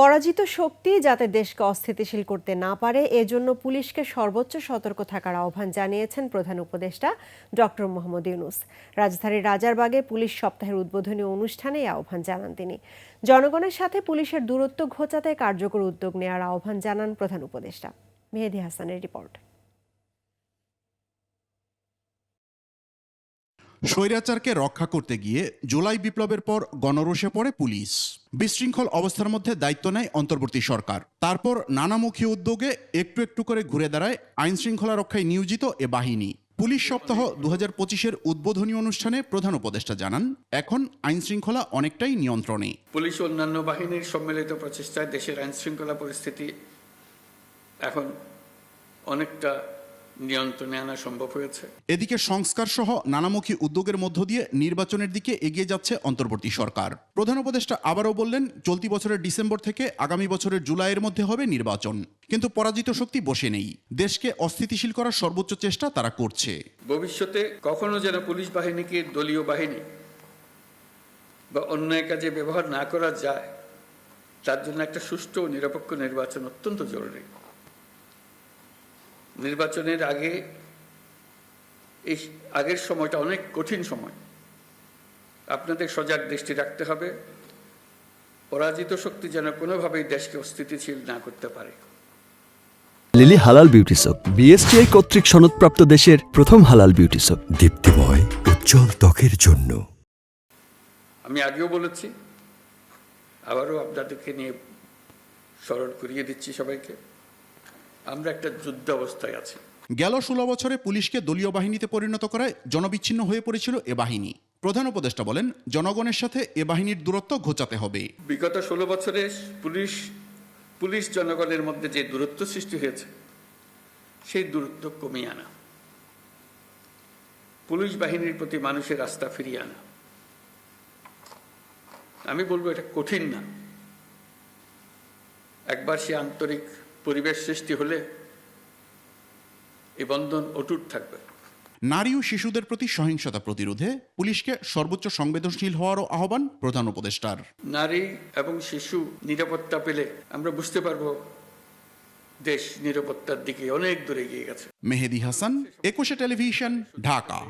পরাজিত শক্তি যাতে দেশকে অস্থিতিশীল করতে না পারে, এজন্য পুলিশকে সর্বোচ্চ সতর্ক থাকার আহ্বান জানিয়েছেন প্রধান উপদেষ্টা ডক্টর মোহাম্মদ ইউনুস। রাজধানীর রাজারবাগে পুলিশ সপ্তাহের উদ্বোধনী অনুষ্ঠানে এই আহ্বান জানান তিনি। জনগণের সাথে পুলিশের দূরত্ব ঘোচাতে কার্যকর উদ্যোগ নেওয়ার আহ্বান জানান প্রধান উপদেষ্টা। মেহেদি হাসানের রিপোর্ট। স্বৈরাচারকে রক্ষা করতে গিয়ে জুলাই বিপ্লবের পর গণরোষে পড়ে পুলিশ। বিশৃঙ্খল অবস্থার মধ্যে দায়িত্ব নেয় অন্তর্বর্তী সরকার। তারপর নানামুখী উদ্যোগে একটু একটু করে ঘুরে দাঁড়ায় আইন শৃঙ্খলা রক্ষায় নিয়োজিত এ বাহিনী। পুলিশ সপ্তাহ দু হাজার পঁচিশের উদ্বোধনী অনুষ্ঠানে প্রধান উপদেষ্টা জানান, এখন আইন শৃঙ্খলা অনেকটাই নিয়ন্ত্রণে। পুলিশ অন্যান্য বাহিনীর সম্মিলিত প্রচেষ্টায় দেশের আইন শৃঙ্খলা পরিস্থিতি এখন অনেকটা নিয়ন্ত্রণে আনা সম্ভব হয়েছে। এদিকে সংস্কার সহ নানামুখী উদ্যোগের মধ্য দিয়ে নির্বাচনের দিকে এগিয়ে যাচ্ছে অন্তর্বর্তী সরকার। প্রধান উপদেষ্টা আবারও বললেন চলতি বছরের ডিসেম্বর থেকে আগামী বছরের জুলাইয়ের মধ্যে হবে নির্বাচন। কিন্তু পরাজিত শক্তি বসে নেই। দেশকে অস্থিতিশীল করার সর্বোচ্চ চেষ্টা তারা করছে। ভবিষ্যতে কখনো যেন পুলিশ বাহিনীকে দলীয় বাহিনী বা অন্যায় কাজে ব্যবহার না করা যায় তার জন্য একটা সুষ্ঠু ও নিরপেক্ষ নির্বাচন অত্যন্ত জরুরি। নির্বাচনের আগে এই আগের সময়টা অনেক কঠিন সময়। আপনাদের সজাগ দৃষ্টি রাখতে হবে। পরাজিত শক্তি যেন কোনোভাবেই দেশকে অস্থিতিশীল না করতে পারে। লিলি হালাল বিউটি সোপ বিএসটিআই কর্তৃক সনদপ্রাপ্ত দেশের প্রথম হালাল বিউটি সোপ দীপ্তিময় উজ্জ্বল ত্বকের জন্য। আমি আগেও বলেছি আবারও আপনাদেরকে নিয়ে স্মরণ করিয়ে দিচ্ছি সবাইকে। আমরা একটা যুদ্ধ অবস্থায় আছি। গেল ষোলো বছরে পুলিশকে দলীয় বাহিনীতে পরিণত করায় জনবিচ্ছিন্ন হয়ে পড়েছিল এ বাহিনী। প্রধান উপদেষ্টা বলেন জনগণের সাথে এ বাহিনীর দূরত্ব ঘোচাতে হবে। বিগত ষোলো বছরে পুলিশ পুলিশ জনগণের মধ্যে যে দূরত্ব সৃষ্টি হয়েছে সেই দূরত্ব কমিয়ে আনা। পুলিশ বাহিনীর প্রতি মানুষের আস্থা ফিরিয়ে আনা। আমি বলব এটা কঠিন না। একবার সে আন্তরিক পরিবেশ সৃষ্টি হলে এই বন্ধন অটুট থাকবে। নারী ও শিশুদের প্রতি সহিংসতা প্রতিরোধে পুলিশকে সর্বোচ্চ সংবেদনশীল হওয়ারও আহ্বান প্রধান উপদেষ্টার। নারী এবং শিশু নিরাপত্তা পেলে আমরা বুঝতে পারব দেশ নিরাপত্তার দিকে অনেক দূরে এগিয়ে গেছে। মেহেদি হাসান একুশে টেলিভিশন ঢাকা।